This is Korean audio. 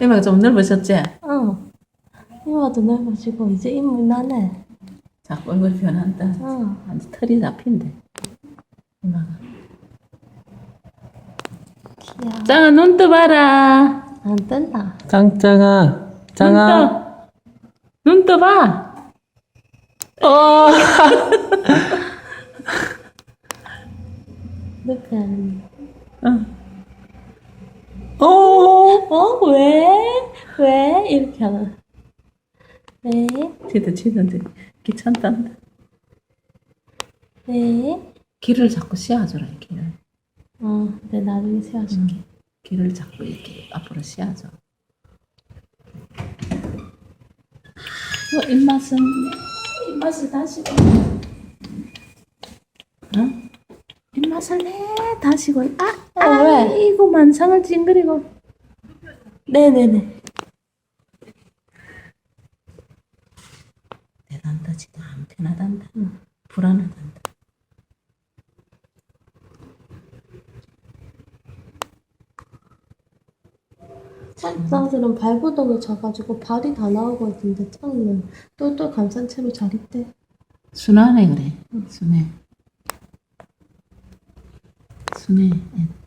이마가 좀 넓어졌지? 어. 이마도 넓어지고 이제 인물 나네. 자꾸 얼굴 변한다. 어. 완전 털이 잡힌대. 이마가. 귀여워. 짱아 눈 떠봐라. 안 뜬다. 짱짱아, 눈 짱아. 떠. 눈 떠봐. 어. 이렇게 하는. 어. 어. 어? 왜? 왜? 이렇게 하는. 왜? 지도 지던데 귀찮단다. 왜? 길을 자꾸 씌워줘라 길을. 어, 내 나중에 세워줄게. 길을 자꾸 이렇게 앞으로 씌워줘. 뭐 입맛은 입맛을 다시고. 어? 입맛을 내 다시고. 아, 어, 왜? 아이고 만상을 찡그리고. 네네네. 대단다 진짜 안 편하단다. 불안하단다. 짱짱이는 발부동을 져가지고 발이 다 나오고 있는데 짱이는 똘똘 감싼 채로 잘 있대. 순하네 그래. 순해. 순해. 애.